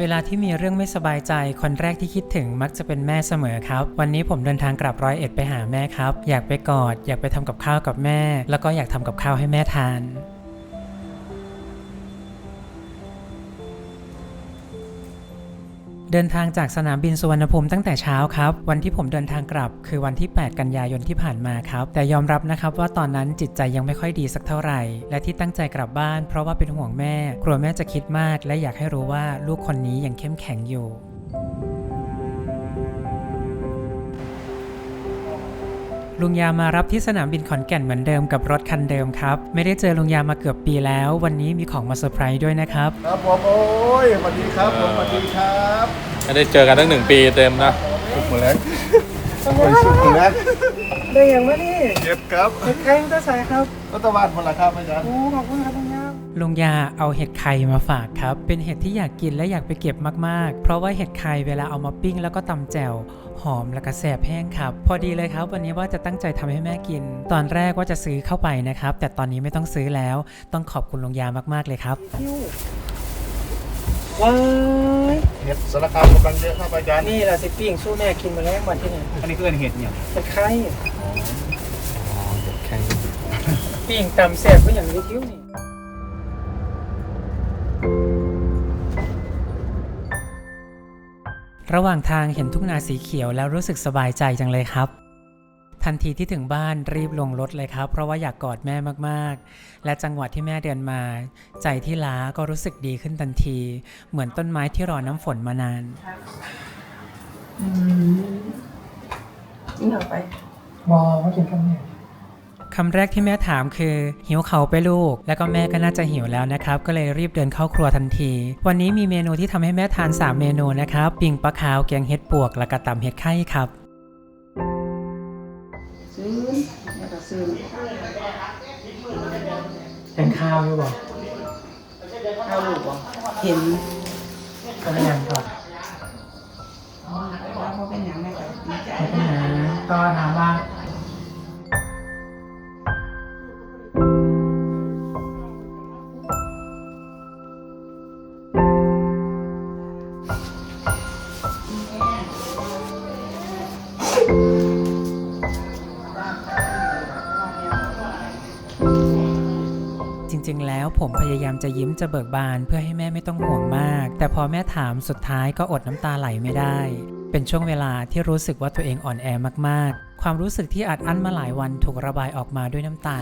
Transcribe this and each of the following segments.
เวลาที่มีเรื่องไม่สบายใจ คนแรกที่คิดถึงมักจะเป็นแม่เสมอครับ วันนี้ผมเดินทางกลับร้อยเอ็ดไปหาแม่ครับ อยากไปกอด อยากไปทำกับข้าวกับแม่ แล้วก็อยากทำกับข้าวให้แม่ทาน เดินทางจากสนามบินสุวรรณภูมิตั้งแต่เช้าครับ วันที่ผมเดินทางกลับ คือวันที่ 8 กันยายนที่ผ่านมาครับ แต่ยอมรับนะครับว่าตอนนั้นจิตใจยังไม่ค่อยดีสักเท่าไหร่ และที่ตั้งใจกลับบ้านเพราะว่าเป็นห่วงแม่ กลัวแม่จะคิดมาก และอยากให้รู้ว่าลูกคนนี้ยังเข้มแข็งอยู่ ลุงยามารับที่สนามบินขอนแก่นเหมือนเดิมกับรถคันเดิมครับ ไม่ได้เจอลุงยามาเกือบปีแล้ว วันนี้มีของมาเซอร์ไพรส์ด้วยนะครับ ครับผมโอ้ยสวัสดีครับผมสวัสดีครับไม่ได้เจอกันตั้งหนึ่งปีเต็มนะสุกหมดแล้วโอ้ยสุกหมดแล้วได้อย่างวะนี่เจ็บครับเห็ดไข่มันจะใส่ครับรัฐบาลหมดแล้วครับอาจารย์โอ้ขอบคุณครับลุงยาม ลุงยาเอาเห็ดไข่มาฝากครับ เป็นเห็ดที่อยากกินและอยากไปเก็บมากๆ เพราะว่าเห็ดไข่เวลาเอามาปิ้งแล้วก็ตำแจ่วหอมแล้วก็แสบแห้งครับ พอดีเลยครับ วันนี้ว่าจะตั้งใจทำให้แม่กิน ตอนแรกว่าจะซื้อเข้าไปนะครับ แต่ตอนนี้ไม่ต้องซื้อแล้ว ต้องขอบคุณลุงยามากๆเลยครับคิ้วว้ายเห็ดสารคามกำลังเยอะครับอาจารย์นี่แหละสิปิ้งสู้แม่กินมาแล้ววันที่ไหนอันนี้คือเห็ดเนี่ยเห็ดไข่แข็งปิ้งตำแซ่บก็อย่างนี้คิ้วนี่ ระหว่างทางเห็นทุ่งนาสีเขียวแล้วรู้สึกสบายใจจังเลยครับ ทันทีที่ถึงบ้านรีบลงรถเลยครับ เพราะว่าอยากกอดแม่มากๆ และจังหวะที่แม่เดินมา ใจที่ล้าก็รู้สึกดีขึ้นทันที เหมือนต้นไม้ที่รอน้ำฝนมานานนี่เอาไป บอมากินกับแม่ คำแรกที่แม่ถามคือ หิวเขาไปลูก แล้วก็แม่ก็น่าจะหิวแล้วนะครับ ก็เลยรีบเดินเข้าครัวทันที วันนี้มีเมนูที่ทำให้แม่ทาน 3 เมนูนะครับปิ่งปลาขาวแกงเห็ดปวกและกระตำเห็ดไข่ครับซื้อแม่ก็ซื้อเป็นข้าวอยู่บ่ข้าวลูกบ่เห็นก็ไม่ยังครับว่าเขาเป็นอย่างไรกันดีใจไม่เป็นไรก็ถามว่า ริง ๆ แล้วผมพยายามจะยิ้มจะเบิกบานเพื่อให้แม่ไม่ต้องห่วงมาก แต่พอแม่ถามสุดท้ายก็อดน้ำตาไหลไม่ได้ เป็นช่วงเวลาที่รู้สึกว่าตัวเองอ่อนแอมากๆ ความรู้สึกที่อัดอั้นมาหลายวันถูกระบายออกมาด้วยน้ำตา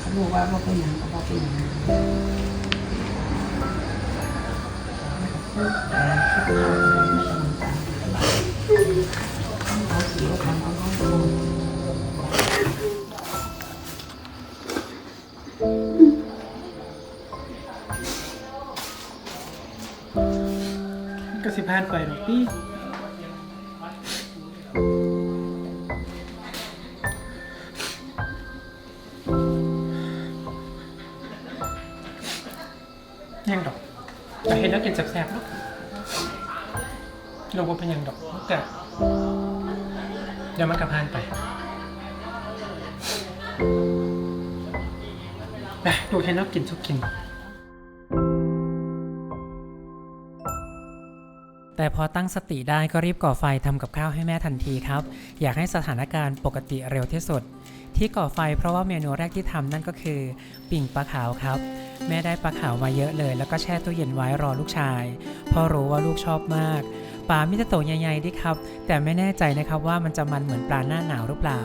เขาบอกว่าเขาเป็นอย่างเขาเป็นอย่างเขา ยังดอกแต่เห็นแล้วกินแสบๆเนาะเราว่าเป็นยังดอกแต่เดี๋ยวมันกลับพานไปดูเห็นแล้วกินสุกกิน แต่พอตั้งสติได้ก็รีบก่อไฟทำกับข้าวให้แม่ทันทีครับ อยากให้สถานการณ์ปกติเร็วที่สุด ที่ก่อไฟเพราะว่าเมนูแรกที่ทำนั่นก็คือ ปิ่งปลาขาวครับ แม่ได้ปลาขาวมาเยอะเลย แล้วก็แช่ตู้เย็นไว้รอลูกชายพราะรู้ว่าลูกชอบมากปลามิตโตใหญ่ๆดิครับ แต่ไม่แน่ใจนะครับว่ามันจะมันเหมือนปลาหน้าหนาวหรือเปล่า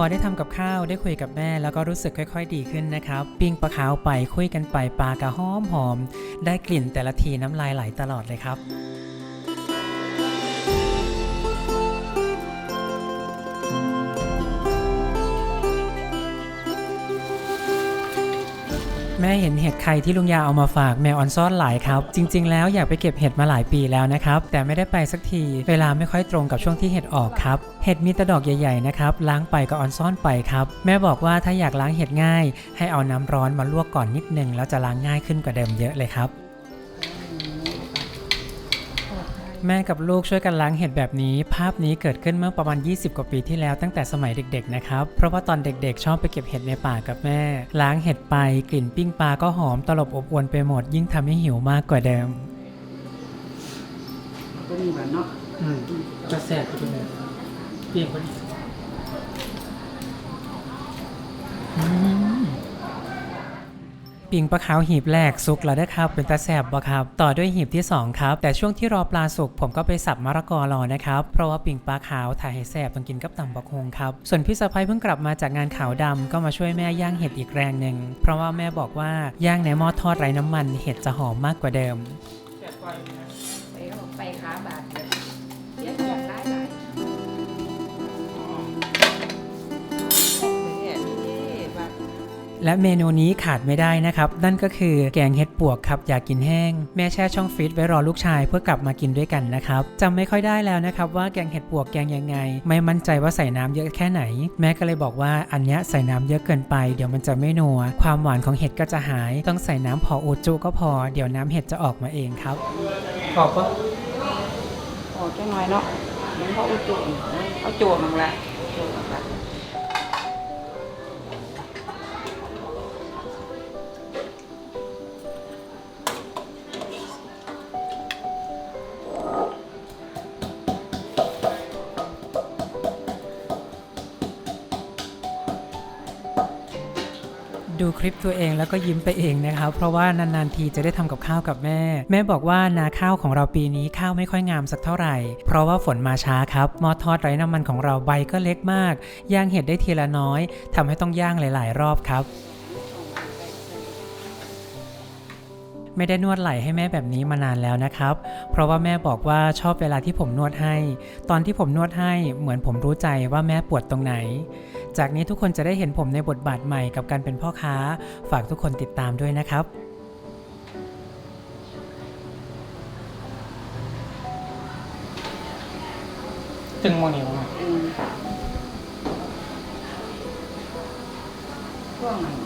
พอได้ทำกับข้าวได้คุยกับแม่แล้วก็รู้สึกค่อย ๆ ดีขึ้นนะครับ ปิ้งปลาขาวไปคุยกันไปปลากระหอมหอม ได้กลิ่นแต่ละทีน้ำลายไหลตลอดเลยครับ ม่เห็นเห็ดไข่ที่ลุงยาเอามาฝากแมวออนซ่อนหลายครับ จริง ๆ แล้วอยากไปเก็บเห็ดมาหลายปีแล้วนะครับ แต่ไม่ได้ไปสักที เวลาไม่ค่อยตรงกับช่วงที่เห็ดออกครับ เห็ดมีตะดอกใหญ่ๆนะครับ ล้างไปก็ออนซ่อนไปครับ แม่บอกว่าถ้าอยากล้างเห็ดง่าย ให้เอาน้ำร้อนมาลวกก่อนนิดนึงแล้วจะล้างง่ายขึ้นกว่าเดิมเยอะเลยครับ แม่กับลูกช่วยกันล้างเห็ดแบบนี้ ภาพนี้เกิดขึ้นเมื่อประมาณ 20 กว่าปีที่แล้วตั้งแต่สมัยเด็กๆนะครับ เพราะว่าตอนเด็กๆ ชอบไปเก็บเห็ดในป่ากับแม่ ล้างเห็ดไปกลิ่นปิ้งปลาก็หอมตลบอบอวนไปหมด ยิ่งทำให้หิวมากกว่าเดิมก็มีแบบเนาะอืมจะแสบไปเลยเปียกพอดี ปิงปลาขาวหีบแรกสุกแล้วนะครับเป็นตาแสบบ่ครับต่อด้วยหีบที่ 2 ครับ แต่ช่วงที่รอปลาสุกผมก็ไปสับมะระกอรอนะครับ เพราะว่าปิงปลาขาวถ่ายให้แสบต้องกินกับตำบักฮงครับ ส่วนพี่สะพ้ยเพิ่งกลับมาจากงานขาวดำก็มาช่วยแม่ย่างเห็ดอีกแรงหนึ่งเพราะว่าแม่บอกว่าย่างในหม้อทอดไร้น้ำมันเห็ดจะหอมมากกว่าเดิม และเมนูนี้ขาดไม่ได้นะครับ นั่นก็คือแกงเห็ดปวกครับอยากกินแห้ง แม่แช่ช่องฟรีซไว้รอลูกชายเพื่อกลับมากินด้วยกันนะครับจำไม่ค่อยได้แล้วนะครับว่าแกงเห็ดปวกแกงยังไง ไม่มั่นใจว่าใส่น้ำเยอะแค่ไหน แม่ก็เลยบอกว่าอันนี้ใส่น้ำเยอะเกินไป เดี๋ยวมันจะไม่นัว ความหวานของเห็ดก็จะหาย ต้องใส่น้ำพออูจุก็พอ เดี๋ยวน้ำเห็ดจะออกมาเองครับออกปะออกแค่น้อยเนาะมันเขาอุจุเขาจมมันละจมมันละ ดูคลิปตัวเองแล้วก็ยิ้มไปเองนะครับ เพราะว่านานๆทีจะได้ทำกับข้าวกับแม่ แม่บอกว่านาข้าวของเราปีนี้ข้าวไม่ค่อยงามสักเท่าไหร่ เพราะว่าฝนมาช้าครับมอทอดไร้น้ำมันของเราใบก็เล็กมาก ย่างเห็ดได้ทีละน้อยทำให้ต้องย่างหลาย ๆ รอบครับไม่ได้นวดไหล่ให้แม่แบบนี้มานานแล้วนะครับ เพราะว่าแม่บอกว่าชอบเวลาที่ผมนวดให้ ตอนที่ผมนวดให้เหมือนผมรู้ใจว่าแม่ปวดตรงไหน จากนี้ทุกคนจะได้เห็นผมในบทบาทใหม่กับการเป็นพ่อค้า ฝากทุกคนติดตามด้วยนะครับถึงโมนิวอืมช่วงนั้น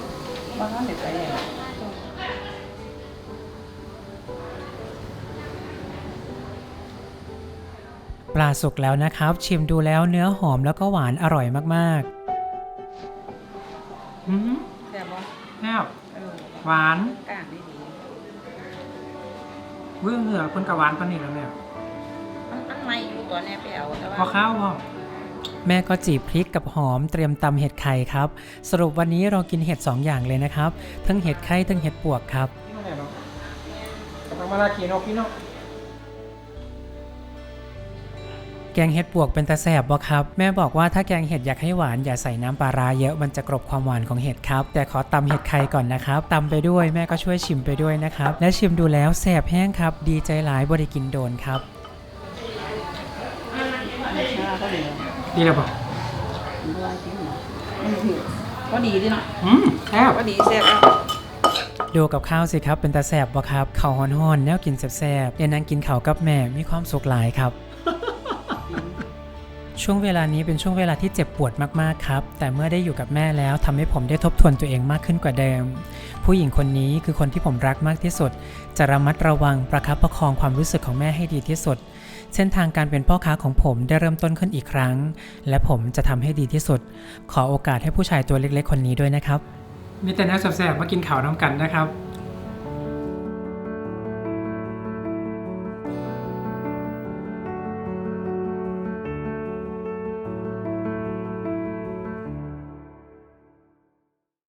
ว่าเขาเด็กไปเลยปลาสุกแล้วนะครับ ชิมดูแล้วเนื้อหอมแล้วก็หวานอร่อยมากๆ อืมแซ่บบ่แซ่บเออหวานก้างดีดีเบื้องเหนือคนกับหวานปานนี้แล้วเนี่ยมันมันไม่อยู่ตัวเนี้ยไปเอาแต่ว่า พอข้าวพอ แม่ก็จีบพริกกับหอมเตรียมตำเห็ดไข่ครับ สรุปวันนี้เรากินเห็ดสองอย่างเลยนะครับ ทั้งเห็ดไข่ทั้งเห็ดปวกครับมาลากีโนกิโน แกงเห็ดปวกเป็นตาแสบบ่ครับ แม่บอกว่าถ้าแกงเห็ดอยากให้หวานอย่าใส่น้ำปลาร้าเยอะมันจะกรบความหวานของเห็ดครับ แต่ขอตำเห็ดไข่ก่อนนะครับตำไปด้วยแม่ก็ช่วยชิมไปด้วยนะครับ และชิมดูแล้วแสบแห้งครับ ดีใจหลายบริกินโดนครับไม่ใช่ก็ดีดีแล้วป่ะมันว่าจริงเนาะมันถือก็ดีดีเนาะอืมแซ่บก็ดีแซ่บแล้วดูกับข้าวสิครับเป็นตาแสบบ่ครับข้าวฮ้อนๆแนวกินแซ่บๆเดี๋ยวนั่งกินข้าวกับแม่มีความสุขหลายครับ ช่วงเวลานี้เป็นช่วงเวลาที่เจ็บปวดมากๆครับ แต่เมื่อได้อยู่กับแม่แล้วทำให้ผมได้ทบทวนตัวเองมากขึ้นกว่าเดิม ผู้หญิงคนนี้คือคนที่ผมรักมากที่สุด จะระมัดระวังประคับประคองความรู้สึกของแม่ให้ดีที่สุด เส้นทางการเป็นพ่อค้าของผมได้เริ่มต้นขึ้นอีกครั้ง และผมจะทำให้ดีที่สุด ขอโอกาสให้ผู้ชายตัวเล็กๆ คนนี้ด้วยนะครับ มีแต่แนวแสบๆมากินข่าวน้ำกันนะครับ